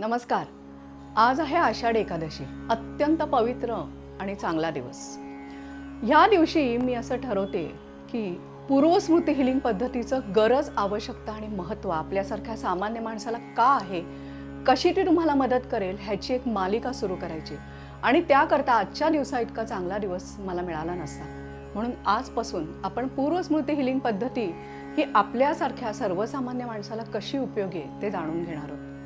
नमस्कार. आज आहे आषाढ एकादशी. अत्यंत पवित्र आणि चांगला दिवस. ह्या दिवशी मी असं ठरवते की पूर्वस्मृती हिलिंग पद्धतीचं गरज आवश्यकता आणि महत्त्व आपल्यासारख्या सामान्य माणसाला का आहे कशी ती तुम्हाला मदत करेल ह्याची एक मालिका सुरू करायची. आणि त्याकरता आजच्या दिवसा इतका चांगला दिवस मला मिळाला नसता. म्हणून आजपासून आपण पूर्वस्मृती हिलिंग पद्धती ही आपल्यासारख्या सर्वसामान्य माणसाला कशी उपयोगी आहे ते जाणून घेणार आहोत.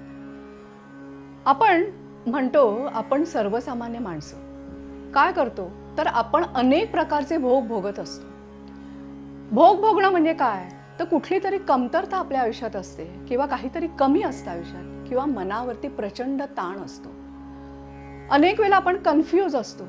आपण म्हणतो आपण सर्वसामान्य माणसं. काय करतो? तर आपण अनेक प्रकारचे भोग भोगत असतो. भोग भोगणं म्हणजे काय? तर कुठली तरी कमतरता आपल्या आयुष्यात असते किंवा काहीतरी कमी असतं आयुष्यात किंवा मनावरती प्रचंड ताण असतो. अनेक वेळेला आपण कन्फ्यूज असतो.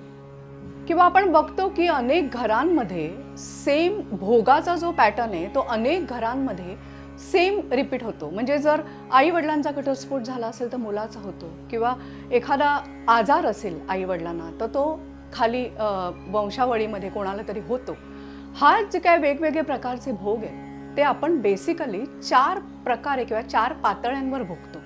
किंवा आपण बघतो की अनेक घरांमध्ये सेम भोगाचा जो पॅटर्न आहे तो अनेक घरांमध्ये सेम रिपीट होतो. म्हणजे जर आई वडिलांचा घटस्फोट झाला असेल तर मुलाचा होतो किंवा एखादा आजार असेल आई वडिलांना तर तो खाली वंशावळीमध्ये कोणाला तरी होतो. हा जे काय वेगवेगळे प्रकारचे भोग आहेत ते आपण बेसिकली चार प्रकारे किंवा चार पातळ्यांवर भोगतो.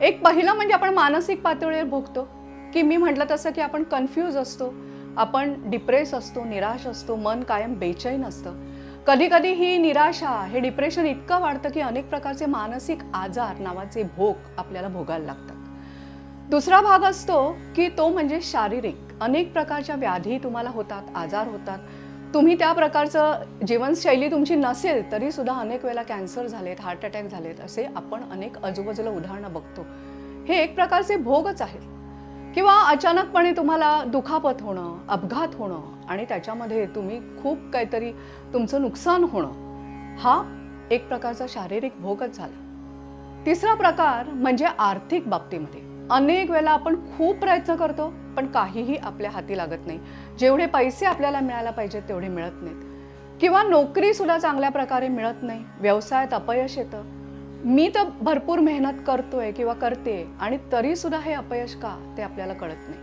एक पहिला म्हणजे आपण मानसिक पातळीवर भोगतो की मी म्हटलं तसं की आपण कन्फ्यूज असतो आपण डिप्रेस असतो निराश असतो मन कायम बेचैन असतं. कधी कधी ही निराशा हे डिप्रेशन इतकं वाढतं की अनेक प्रकारचे मानसिक आजार नावाचे भोग आपल्याला भोगायला लागतात. दुसरा भाग असतो की तो म्हणजे शारीरिक. अनेक प्रकारच्या व्याधी तुम्हाला होतात आजार होतात. तुम्ही त्या प्रकारचं जीवनशैली तुमची नसेल तरी सुद्धा अनेक वेळेला कॅन्सर झालेत हार्ट अटॅक झालेत असे आपण अनेक आजूबाजूला उदाहरणं बघतो. हे एक प्रकारचे भोगच आहेत. किंवा अचानकपणे तुम्हाला दुखापत होणं अपघात होणं आणि त्याच्यामध्ये तुम्ही खूप काहीतरी तुमचं नुकसान होणं हा एक प्रकारचा शारीरिक भोगच झाला. तिसरा प्रकार म्हणजे आर्थिक बाबतीमध्ये. अनेक वेळेला आपण खूप प्रयत्न करतो पण काहीही आपल्या हाती लागत नाही. जेवढे पैसे आपल्याला मिळायला पाहिजेत तेवढे मिळत नाहीत. किंवा नोकरीसुद्धा चांगल्या प्रकारे मिळत नाही. व्यवसायात अपयश येतं. मी तर भरपूर मेहनत करतोय किंवा करते आणि तरीसुद्धा हे अपयश का ते आपल्याला कळत नाही.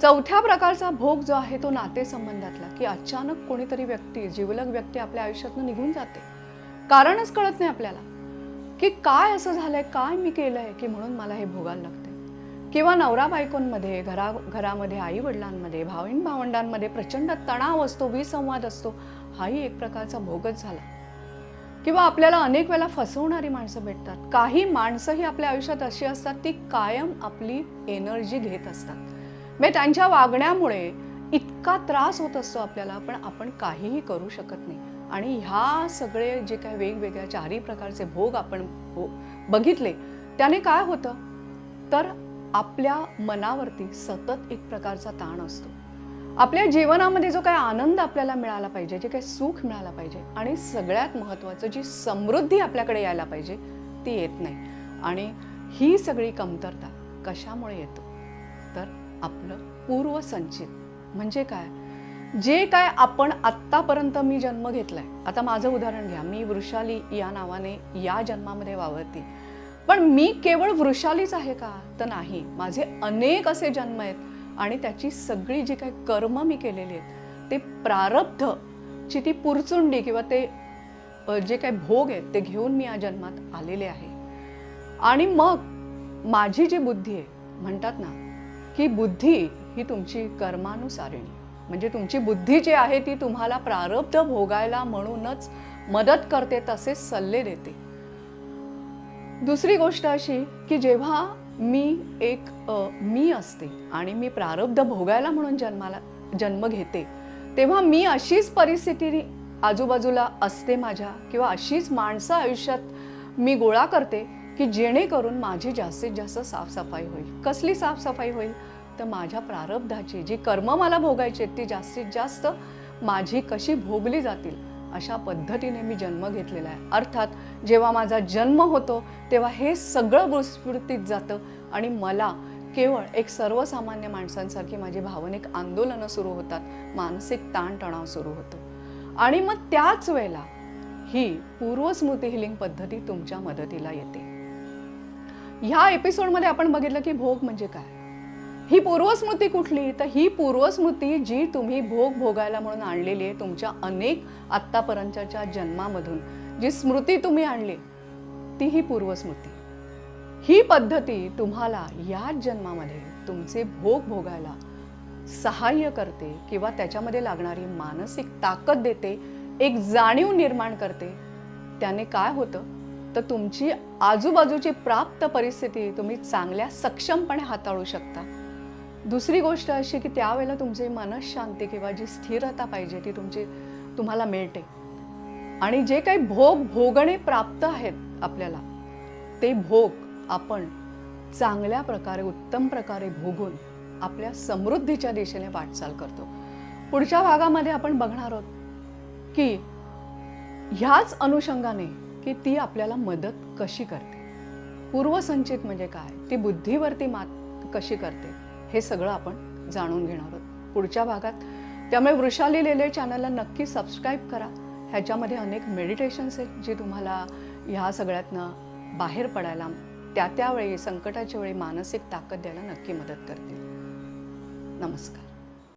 चौथ्या प्रकारचा भोग जो आहे तो नातेसंबंधातला की अचानक कोणीतरी व्यक्ती जिवलग व्यक्ती आपल्या आयुष्यातनं निघून जाते. कारणच कळत नाही आपल्याला की काय असं झालंय काय मी केलंय की म्हणून मला हे भोगायला लागते किंवा नवरा बायकोंमध्ये घरा घरामध्ये आई वडिलांमध्ये भावीन भावंडांमध्ये प्रचंड तणाव असतो विसंवाद असतो हाही एक प्रकारचा भोगच झाला. किंवा आपल्याला अनेक वेळेला फसवणारी माणसं भेटतात. काही माणसंही आपल्या आयुष्यात अशी असतात ती कायम आपली एनर्जी घेत असतात. मग त्यांच्या वागण्यामुळे इतका त्रास होत असतो आपल्याला पण आपण काहीही करू शकत नाही. आणि ह्या सगळे जे काही वेगवेगळ्या चारही प्रकारचे भोग आपण हो, बघितले त्याने काय होतं? तर आपल्या मनावरती सतत एक प्रकारचा ताण असतो. आपल्या जीवनामध्ये जो काही आनंद आपल्याला मिळाला पाहिजे जे काही सुख मिळाला पाहिजे आणि सगळ्यात महत्त्वाचं जी समृद्धी आपल्याकडे यायला पाहिजे ती येत नाही. आणि ही सगळी कमतरता कशामुळे येतो? तर आपलं पूर्वसंचित म्हणजे काय? जे काय आपण आत्तापर्यंत मी जन्म घेतलाय. आता माझं उदाहरण घ्या. मी वृषाली या नावाने या जन्मामध्ये वावरते. पण मी केवळ वृषालीच आहे का? तर नाही. माझे अनेक असे जन्म आहेत. आणि त्याची सगळी जी काही कर्म मी केलेली आहेत ते प्रारब्ध ची ती पुरचुंडी किंवा ते जे काही भोग आहेत ते घेऊन मी या जन्मात आलेले आहे. आणि मग माझी जी बुद्धी आहे म्हणतात ना की बुद्धी ही तुमची कर्मानुसारिणी. म्हणजे तुमची बुद्धी जी आहे ती तुम्हाला प्रारब्ध भोगायला म्हणूनच मदत करते तसे सल्ले देते. दुसरी गोष्ट अशी की जेव्हा मी एक मी असते आणि मी प्रारब्ध भोगायला म्हणून जन्माला जन्म घेते तेव्हा मी अशीच परिस्थिती आजूबाजूला असते माझ्या किंवा अशीच माणसं आयुष्यात मी गोळा करते की जेणेकरून माझी जास्तीत जास्त साफसफाई होईल. कसली साफसफाई होईल? तर माझ्या प्रारब्धाची जी कर्म मला भोगायची आहेत ती जास्तीत जास्त माझी कशी भोगली जातील अशा पद्धतीने मी जन्म घेतलेला आहे. अर्थात जेव्हा माझा जन्म होतो तेव्हा हे सगळं विस्फुर्तीत जातं आणि मला केवळ एक सर्वसामान्य माणसांसारखी माझी भावनिक आंदोलनं सुरू होतात मानसिक ताणतणाव सुरू होतो. आणि मग त्याच वेळेला ही पूर्वस्मृती हिलिंग पद्धती तुमच्या मदतीला येते. ह्या एपिसोडमध्ये आपण बघितलं की भोग म्हणजे काय? ही पूर्वस्मृती कुठली? तर ही पूर्वस्मृती जी तुम्ही भोग भोगायला म्हणून आणलेली आहे तुमच्या अनेक आत्तापर्यंतच्या जन्मामधून जी स्मृती तुम्ही आणली ती ही पूर्वस्मृती. ही पद्धती तुम्हाला याच जन्मामध्ये तुमचे भोग भोगायला सहाय्य करते किंवा त्याच्यामध्ये लागणारी मानसिक ताकद देते एक जाणीव निर्माण करते. त्याने काय होतं? तर तुमची आजूबाजूची प्राप्त परिस्थिती तुम्ही चांगल्या सक्षमपणे हाताळू शकता. दुसरी गोष्ट अशी की त्यावेळेला तुमची मनशांती किंवा जी स्थिरता पाहिजे ती तुमची तुम्हाला मिळते. आणि जे काही भोग भोगणे प्राप्त आहेत आपल्याला ते भोग आपण चांगल्या प्रकारे उत्तम प्रकारे भोगून आपल्या समृद्धीच्या दिशेने वाटचाल करतो. पुढच्या भागामध्ये आपण बघणार आहोत की ह्याच अनुषंगाने की ती आपल्याला मदत कशी करते. पूर्वसंचित म्हणजे काय? ती बुद्धीवरती मात कशी करते? हे सगळं आपण जाणून घेणार आहोत पुढच्या भागात. त्यामुळे वृषाली लेले चॅनलला नक्की सबस्क्राईब करा. ह्याच्यामध्ये अनेक मेडिटेशन्स आहेत जे तुम्हाला ह्या सगळ्यातनं बाहेर पडायला त्या त्यावेळी संकटाच्या वेळी मानसिक ताकद द्यायला नक्की मदत करतील. नमस्कार.